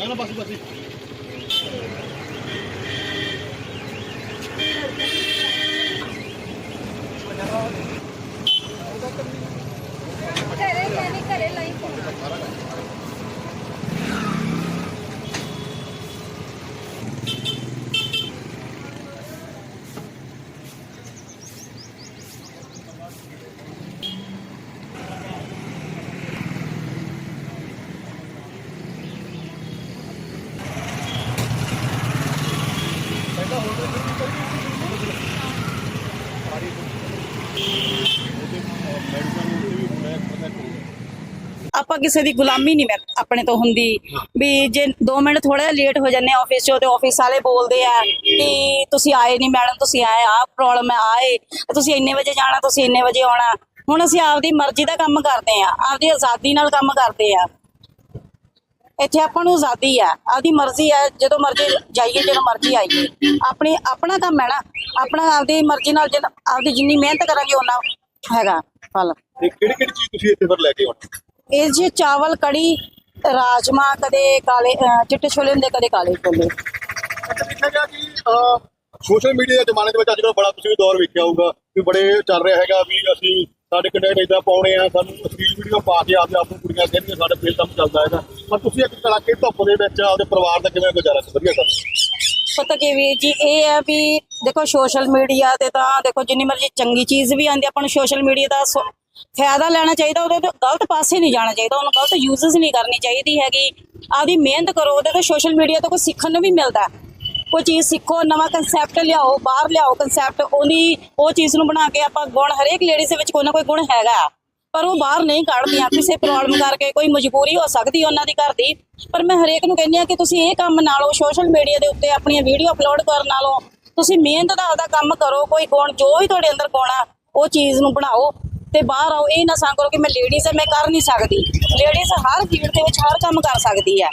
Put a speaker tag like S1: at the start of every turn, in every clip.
S1: Ano ba Basi?
S2: ਆਪਾਂ ਕਿਸੇ ਦੀ ਗੁਲਾਮੀ ਨਹੀਂ ਆਪਣੇ ਤੋਂ ਹੁੰਦੀ ਵੀ ਜੇ 2 ਮਿੰਟ ਥੋੜਾ ਲੇਟ ਹੋ ਜਾਂਦੇ ਆਫਿਸ 'ਚੋਂ ਤੇ ਆਫਿਸ ਵਾਲੇ ਬੋਲਦੇ ਆ ਕਿ ਤੁਸੀਂ ਆਏ ਨਹੀਂ ਮੈਡਮ ਤੁਸੀਂ ਆਏ ਆ ਪ੍ਰੋਬਲਮ ਹੈ ਆਏ ਤੁਸੀਂ ਇੰਨੇ ਵਜੇ ਜਾਣਾ, ਤੁਸੀਂ ਇੰਨੇ ਵਜੇ ਆਉਣਾ। ਹੁਣ ਅਸੀਂ ਆਪਦੀ ਮਰਜ਼ੀ ਦਾ ਕੰਮ ਕਰਦੇ ਆ, ਆਪਦੀ ਆਜ਼ਾਦੀ ਨਾਲ ਕੰਮ ਕਰਦੇ ਆ। ਇੱਥੇ ਆਪਾਂ ਨੂੰ ਆਜ਼ਾਦੀ ਆ ਆਪਦੀ ਮਰਜ਼ੀ ਆ ਜਦੋਂ ਮਰਜ਼ੀ ਜਾਈਏ ਜਦੋਂ ਮਰਜ਼ੀ ਆਈਏ। ਆਪਣੀ ਆਪਣਾ ਕੰਮ ਹੈ ਨਾ ਆਪਣਾ ਆਪਦੀ ਮਰਜ਼ੀ ਨਾਲ ਜਿੰਨ- ਆਪਦੀ ਜਿੰਨੀ ਮਿਹਨਤ ਕਰਾਂਗੇ ਉਹਨਾਂ ਹੈਗਾ ਫਲ।
S3: ਕਿਹੜੀ ਕਿਹੜੀ ਚੀਜ਼ ਤੁਸੀਂ ਇੱਥੇ ਫਿਰ ਲੈ ਕੇ ਆਉਣੀ?
S2: ਇਹ ਜੀ ਚਾਵਲ ਕੜੀ ਰਾਜਮਾ ਕਦੇ ਕਾਲੇ ਚਿੱਟੇ ਛੋਲੇ ਹੁੰਦੇ ਕਦੇ ਕਾਲੇ ਛੋਲੇ।
S3: ਅੱਛਾ ਦੇਖਿਆ ਗਿਆ ਕਿ ਸੋਸ਼ਲ ਮੀਡੀਆ ਦੇ ਜ਼ਮਾਨੇ ਦੇ ਵਿੱਚ ਅੱਜ ਕੱਲ੍ਹ ਬੜਾ ਤੁਸੀਂ ਵੀ ਦੌਰ ਵੇਖਿਆ ਹੋਊਗਾ ਕਿ ਬੜੇ ਚੱਲ ਰਿਹਾ ਹੈਗਾ ਵੀ ਅਸੀਂ ਸਾਡੇ ਕੰਟੈਂਟ ਇਦਾਂ ਪਾਉਣੇ ਆ ਸਾਨੂੰ ਅਸ਼ਲੀਲ ਵੀਡੀਓ ਪਾ ਕੇ ਆਪਦੇ ਆਪ ਨੂੰ ਕੁੜੀਆਂ ਕਹਿੰਦੀਆਂ ਸਾਡੇ ਫੇਰ ਕੰਮ ਚੱਲਦਾ ਹੈਗਾ। ਪਰ ਤੁਸੀਂ ਇੱਕ ਕੜਾਕੇ ਧੁੱਪ ਦੇ ਵਿੱਚ ਆਪਦੇ ਪਰਿਵਾਰ ਦਾ ਕਿਵੇਂ ਗੁਜ਼ਾਰਾ ਵਧੀਆ ਕਰਦੇ
S2: ਪਤਾ ਕੀ ਵੀ ਜੀ, ਇਹ ਹੈ ਵੀ ਦੇਖੋ ਸੋਸ਼ਲ ਮੀਡੀਆ ਤੇ ਤਾਂ ਦੇਖੋ ਜਿੰਨੀ ਮਰਜ਼ੀ ਚੰਗੀ ਚੀਜ਼ ਵੀ ਆਂਦੀ ਆਪਾਂ ਨੂੰ ਸੋਸ਼ਲ ਮੀਡੀਆ ਦਾ ਫਾਇਦਾ ਲੈਣਾ ਚਾਹੀਦਾ, ਉਹਦੇ ਤੋਂ ਗਲਤ ਪਾਸੇ ਨਹੀਂ ਜਾਣਾ ਚਾਹੀਦਾ, ਉਹਨੂੰ ਗਲਤ ਯੂਜ਼ਸ ਨਹੀਂ ਕਰਨੀ ਚਾਹੀਦੀ ਹੈਗੀ। ਆਪਦੀ ਮਿਹਨਤ ਕਰੋ, ਉਹਦੇ ਤੋਂ ਸੋਸ਼ਲ ਮੀਡੀਆ ਤੋਂ ਕੁਝ ਸਿੱਖਣ ਨੂੰ ਵੀ ਮਿਲਦਾ ਕੋਈ ਚੀਜ਼ ਸਿੱਖੋ, ਨਵਾਂ ਕਨਸੈਪਟ ਲਿਆਓ, ਬਾਹਰ ਲਿਆਓ ਕਨਸੈਪਟ ਉਹਦੀ ਉਹ ਚੀਜ਼ ਨੂੰ ਬਣਾ ਕੇ ਆਪਾਂ ਗੁਣ, ਹਰੇਕ ਲੇਡੀਜ਼ ਦੇ ਵਿੱਚ ਕੋਈ ਨਾ ਕੋਈ ਗੁਣ ਹੈਗਾ। ਪਰ ਉਹ ਬਾਹਰ ਨਹੀਂ ਕੱਢਦੀਆਂ। ਕਿਸੇ ਪ੍ਰੋਬਲਮ ਕਰਕੇ ਕੋਈ ਮਜਬੂਰੀ ਹੋ ਸਕਦੀ ਉਹਨਾਂ ਦੀ ਘਰ ਦੀ। ਪਰ ਮੈਂ ਹਰੇਕ ਨੂੰ ਕਹਿੰਦੀ ਆ ਕਿ ਤੁਸੀਂ ਇਹ ਕੰਮ ਨਾਲੋਂ ਸੋਸ਼ਲ ਮੀਡੀਆ ਦੇ ਉੱਤੇ ਆਪਣੀਆਂ ਵੀਡੀਓ ਅਪਲੋਡ ਕਰਨ ਨਾਲੋਂ ਤੁਸੀਂ ਮਿਹਨਤ ਦਾ ਆਪਦਾ ਕੰਮ ਕਰੋ। ਕੋਈ ਗੁਣ, ਜੋ ਵੀ ਤੁਹਾਡੇ ਅੰਦਰ ਗੁਣ ਉਹ ਚੀਜ਼ ਨੂੰ ਬਣਾਓ ਤੇ ਬਾਹਰ ਆਓ। ਇਹ ਨਾ ਸੰਗ ਕਰੋ ਕਿ ਮੈਂ ਲੇਡੀਜ਼ ਆ, ਮੈਂ ਕਰ ਨਹੀਂ ਸਕਦੀ। ਲੇਡੀਜ਼ ਹਰ ਫੀਲਡ ਦੇ ਵਿੱਚ ਹਰ ਕੰਮ ਕਰ ਸਕਦੀ ਹੈ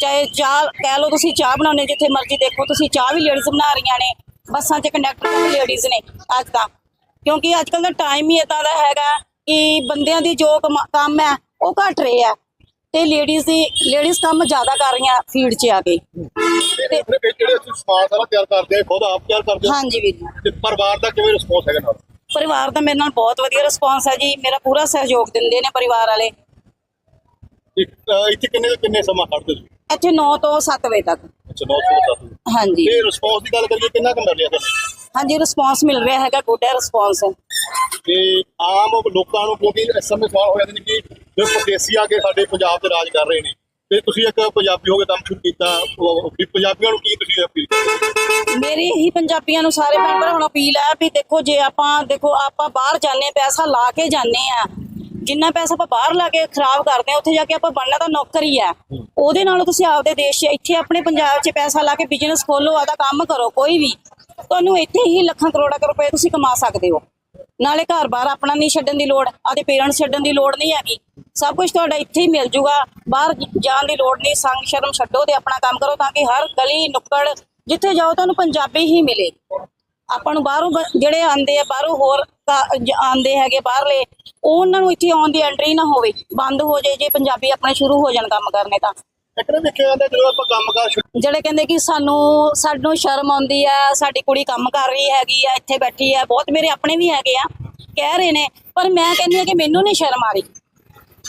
S2: ਚਾਹੇ ਚਾਹ, ਕਹਿ ਲਓ ਤੁਸੀਂ ਚਾਹ ਬਣਾਉਣੇ ਜਿੱਥੇ ਮਰਜ਼ੀ ਦੇਖੋ, ਤੁਸੀਂ ਚਾਹ ਵੀ ਲੇਡੀਜ਼ ਬਣਾ ਰਹੀਆਂ ਨੇ। ਬੱਸਾਂ 'ਚ ਕੰਡਕਟਰ ਵੀ ਲੇਡੀਜ਼ ਨੇ ਅੱਜ ਤਾਂ। ਕਿਉਂਕਿ ਅੱਜ ਕੱਲ ਦਾ ਟਾਈਮ ਹੀ ਇਦਾਂ ਦਾ ਹੈਗਾ। ਕਿ ਬੰਦਿਆਂ ਦੀ ਜੋ ਕਮਾ- ਕੰਮ ਹੈ ਉਹ ਘਟ ਰਹੇ ਆ। ਤੇ ਲੇਡੀਜ਼ ਦੀ ਲੇਡੀਜ਼ ਕੰਮ ਜ਼ਿਆਦਾ ਕਰ ਰਹੀਆਂ ਫੀਲਡ 'ਚ ਆ ਕੇ।
S3: ਤੇ ਇਹ ਜਿਹੜੇ ਅਸੀਂ ਸਮਾਨ ਸਾਰਾ ਤਿਆਰ ਕਰਦੇ ਆ ਖੁਦ ਆਪ ਤਿਆਰ ਕਰਦੇ ਆ?
S2: ਹਾਂਜੀ ਵੀਰ ਜੀ।
S3: ਤੇ ਪਰਿਵਾਰ ਦਾ ਕਿਵੇਂ ਰਿਸਪੌਂਸ ਹੈਗਾ ਨਾਲ?
S2: ਪਰਿਵਾਰ ਦਾ ਮੇਰੇ ਨਾਲ ਬਹੁਤ ਵਧੀਆ ਰਿਸਪਾਂਸ ਹੈ ਜੀ। ਮੇਰਾ ਪੂਰਾ ਸਹਿਯੋਗ ਦਿੰਦੇ ਨੇ ਪਰਿਵਾਰ ਵਾਲੇ।
S3: ਇੱਕ, ਅਹ, ਇੱਥੇ ਕਿੰਨੇ ਤੋਂ ਕਿੰਨੇ ਸਮਾਂ ਕੱਢਦੇ ਤੁਸੀਂ?
S2: ਇੱਥੇ 9 ਤੋਂ 7 ਵਜੇ ਤੱਕ।
S3: ਅੱਛਾ 9 ਤੋਂ 10
S2: ਹਾਂਜੀ।
S3: ਤੇ ਰਿਸਪੌਂਸ ਦੀ ਗੱਲ ਕਰੀਏ ਕਿੰਨਾ ਕੁ ਮਿਲ ਰਿਹਾ ਤੁਹਾਨੂੰ?
S2: ਹਾਂਜੀ ਰਿਸਪਾਂਸ ਮਿਲ ਰਿਹਾ ਹੈਗਾ ਗੁੱਡ ਹੈ ਰਿਸਪਾਂਸ
S3: ਤੇ ਆਮ ਲੋਕਾਂ ਨੂੰ ਕਿਉਂਕਿ ਇਸ ਸਮੇਂ ਸਵਾਲ ਹੋ ਜਾਂਦੇ ਨੇ ਕਿ ਜੋ ਪਰਦੇਸੀ ਆ ਕੇ ਸਾਡੇ ਪੰਜਾਬ ਤੇ ਰਾਜ ਕਰ ਰਹੇ ਨੇ। ਤੇ ਤੁਸੀਂ ਇੱਕ ਪੰਜਾਬੀ ਹੋ ਕੇ ਕੰਮ ਸ਼ੁਰੂ ਕੀਤਾ ਵੀ ਪੰਜਾਬੀਆਂ ਨੂੰ ਕੀ ਤੁਸੀਂ ਅਪੀਲ
S2: ਮੇਰੀ ਹੀ ਪੰਜਾਬੀਆਂ ਨੂੰ ਸਾਰੇ ਭੈਣ ਭਰਾਵਾਂ ਨੂੰ ਅਪੀਲ ਹੈ ਵੀ ਦੇਖੋ ਜੇ ਆਪਾਂ ਦੇਖੋ ਆਪਾਂ ਬਾਹਰ ਜਾਂਦੇ ਪੈਸਾ ਲਾ ਕੇ ਜਾਂਦੇ ਆ ਜਿੰਨਾ ਪੈਸਾ ਆਪਾਂ ਬਾਹਰ ਲਾ ਕੇ ਖਰਾਬ ਕਰਦੇ ਆ ਉੱਥੇ ਜਾ ਕੇ ਆਪਾਂ ਬਣਨਾ ਤਾਂ ਨੌਕਰ ਆ ਉਹਦੇ ਨਾਲੋਂ ਤੁਸੀਂ ਆਪਦੇ ਦੇਸ਼ 'ਚ ਇੱਥੇ ਆਪਣੇ ਪੰਜਾਬ 'ਚ ਪੈਸਾ ਲਾ ਕੇ ਬਿਜ਼ਨਸ ਖੋਲੋ ਆਦਾ ਕੰਮ ਕਰੋ ਕੋਈ ਵੀ। ਤੁਹਾਨੂੰ ਇੱਥੇ ਹੀ ਲੱਖਾਂ ਕਰੋੜਾਂ ਰੁਪਏ ਤੁਸੀਂ ਕਮਾ ਸਕਦੇ ਹੋ। ਨਾਲੇ ਘਰ-ਬਾਰ ਆਪਣਾ ਨਹੀਂ ਛੱਡਣ ਦੀ ਲੋੜ ਆਦੇ ਪੇਰੈਂਟਸ ਛੱਡਣ ਦੀ ਲੋੜ ਨਹੀਂ ਹੈਗੀ। ਸਭ ਕੁਝ ਤੁਹਾਡਾ ਇੱਥੇ ਹੀ ਮਿਲ ਜੂਗਾ। ਬਾਹਰ ਜਾਣ ਦੀ ਲੋੜ ਨਹੀਂ, ਸੰਗ ਸ਼ਰਮ ਛੱਡੋ ਤੇ ਆਪਣਾ ਕੰਮ ਕਰੋ ਤਾਂ ਕਿ ਹਰ ਗਲੀ, ਨੁੱਕੜ, ਜਿੱਥੇ ਜਾਓ ਤੁਹਾਨੂੰ ਪੰਜਾਬੀ ਹੀ ਮਿਲੇ। ਆਪਾਂ ਨੂੰ ਬਾਹਰੋਂ ਬ- ਜਿਹੜੇ ਆਂਦੇ ਆ, ਬਾਹਰੋਂ ਹੋਰ ਕਾ- ਆਂਦੇ ਹੈਗੇ ਬਾਹਰਲੇ, ਉਹ ਉਹਨਾਂ ਨੂੰ ਇੱਥੇ ਆਉਣ ਦੀ ਐਂਟਰੀ ਨਾ ਹੋਵੇ। ਬੰਦ ਹੋ ਜਾਏ, ਜੇ ਪੰਜਾਬੀ ਆਪਣੇ ਸ਼ੁਰੂ ਹੋ ਜਾਣ ਕੰਮ ਕਰਨੇ ਤਾਂ।
S3: ਇੱਕ ਦੇਖਿਆ ਜਾਂਦਾ ਜਦੋਂ ਆਪਾਂ ਕੰਮਕਾਰ ਸ਼ੁਰੂ
S2: ਜਿਹੜੇ ਕਹਿੰਦੇ ਕਿ ਸਾਨੂੰ ਸਾਨੂੰ ਸ਼ਰਮ ਆਉਂਦੀ ਆ, ਸਾਡੀ ਕੁੜੀ ਕੰਮ ਕਰ ਰਹੀ ਹੈਗੀ ਆ, ਇੱਥੇ ਬੈਠੀ ਆ, ਬਹੁਤ ਮੇਰੇ ਆਪਣੇ ਵੀ ਹੈਗੇ ਆ, ਕਹਿ ਰਹੇ ਨੇ, ਪਰ ਮੈਂ ਕਹਿੰਦੀ ਆ ਕਿ ਮੈਨੂੰ ਨਹੀਂ ਸ਼ਰਮ ਆ ਰਹੀ।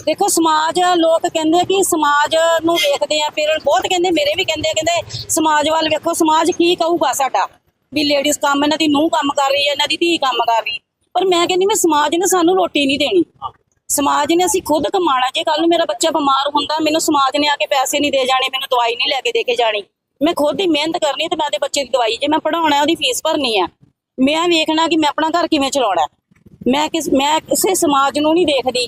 S2: ਦੇਖੋ, ਸਮਾਜ, ਲੋਕ ਕਹਿੰਦੇ ਕਿ ਸਮਾਜ ਨੂੰ ਵੇਖਦੇ ਆ, ਫਿਰ ਬਹੁਤ ਕਹਿੰਦੇ, ਮੇਰੇ ਵੀ ਕਹਿੰਦੇ ਆ, ਕਹਿੰਦੇ, ਸਮਾਜ ਵੱਲ ਵੇਖੋ, ਸਮਾਜ ਕੀ ਕਹੂਗਾ ਸਾਡਾ? ਵੀ ਲੇਡੀਜ਼ ਕੰਮ, ਇਹਨਾਂ ਦੀ ਨੂੰਹ ਕੰਮ ਕਰ ਰਹੀ ਹੈ, ਇਹਨਾਂ ਦੀ ਧੀ ਕੰਮ ਕਰ ਰਹੀ ਪਰ ਮੈਂ ਕਹਿੰਦੀ ਮੈਂ ਸਮਾਜ ਨੇ ਸਾਨੂੰ ਰੋਟੀ ਨਹੀਂ ਦੇਣੀ। ਸਮਾਜ ਨੇ ਅਸੀਂ ਖੁਦ ਕਮਾਣਾ ਜੇ ਕੱਲ ਨੂੰ ਮੇਰਾ ਬੱਚਾ ਬਿਮਾਰ ਹੁੰਦਾ, ਮੈਨੂੰ ਸਮਾਜ ਨੇ ਆ ਕੇ ਪੈਸੇ ਨਹੀਂ ਦੇ ਜਾਣੇ, ਮੈਨੂੰ ਦਵਾਈ ਨਹੀਂ ਲੈ ਕੇ ਦੇ ਕੇ ਜਾਣੀ। ਮੈਂ ਖੁਦ ਹੀ ਮਿਹਨਤ ਕਰਨੀ ਤੇ ਮੈਂ ਆਪਦੇ ਬੱਚੇ ਦੀ ਦਵਾਈ, ਜੇ ਮੈਂ ਪੜਾਉਣਾ ਉਹਦੀ ਫੀਸ ਭਰਨੀ ਆ ਮੈਂ ਵੇਖਣਾ ਕਿ ਮੈਂ ਆਪਣਾ ਘਰ ਕਿਵੇਂ ਚਲਾਉਣਾ ਮੈਂ ਕਿਸ, ਮੈਂ ਕਿਸੇ ਸਮਾਜ ਨੂੰ ਨਹੀਂ ਦੇਖਦੀ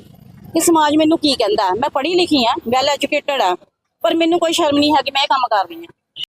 S2: ਕਿ ਸਮਾਜ ਮੈਨੂੰ ਕੀ ਕਹਿੰਦਾ ਮੈਂ ਪੜ੍ਹੀ ਲਿਖੀ ਆ ਵੈਲ ਐਜੂਕੇਟਡ ਆ ਪਰ ਮੈਨੂੰ ਕੋਈ ਸ਼ਰਮ ਨਹੀਂ ਹੈ ਕਿ ਮੈਂ ਇਹ ਕੰਮ ਕਰ ਰਹੀ ਹਾਂ।